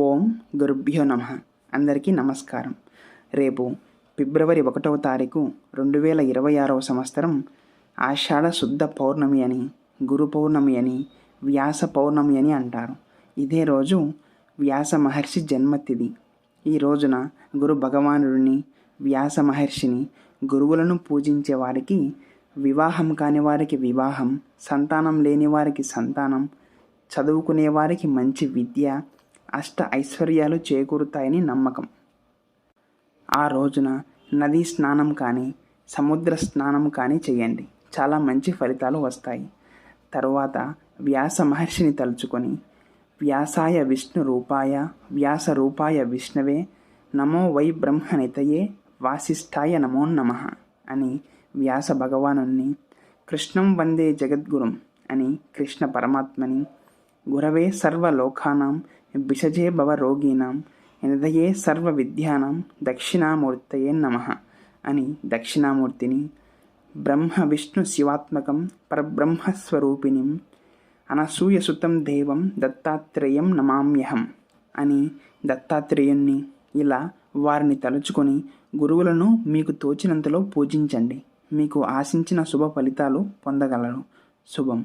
ఓం గురుభ్యో నమ. అందరికీ నమస్కారం. రేపు ఫిబ్రవరి ఒకటవ తారీఖు రెండు వేల ఇరవై ఆరవ సంవత్సరం ఆషాఢ శుద్ధ పౌర్ణమి అని గురు పౌర్ణమి అని వ్యాస పౌర్ణమి అని అంటారు. ఇదే రోజు వ్యాస మహర్షి జన్మతిథి. ఈ రోజున గురు భగవానుడిని వ్యాస మహర్షిని గురువులను పూజించే వారికి వివాహం కాని వారికి వివాహం సంతానం లేని వారికి సంతానం చదువుకునే వారికి మంచి విద్య అష్ట ఐశ్వర్యాలు చేకూరుతాయని నమ్మకం. ఆ రోజున నదీ స్నానం కానీ సముద్ర స్నానం కానీ చేయండి. చాలా మంచి ఫలితాలు వస్తాయి. తరువాత వ్యాస మహర్షిని తలుచుకొని వ్యాసాయ విష్ణు రూపాయ వ్యాస రూపాయ విష్ణవే నమో వై బ్రహ్మనితయే వాసిష్ఠాయ నమో నమ అని వ్యాస భగవానుణ్ణి కృష్ణం వందే జగద్గురుం అని కృష్ణ పరమాత్మని గురవే సర్వలోకానాం బిషజే భవ రోగీనాం నిదయే సర్వ విద్యానం దక్షిణామూర్తయే నమ అని దక్షిణామూర్తిని బ్రహ్మ విష్ణు శివాత్మకం పరబ్రహ్మస్వరూపిణి అనసూయసుతం దేవం దత్తాత్రేయం నమామ్యహం అని దత్తాత్రేయుణ్ణి ఇలా వారిని తలుచుకొని గురువులను మీకు తోచినంతలో పూజించండి. మీకు ఆశించిన శుభ ఫలితాలు పొందగలరు. శుభం.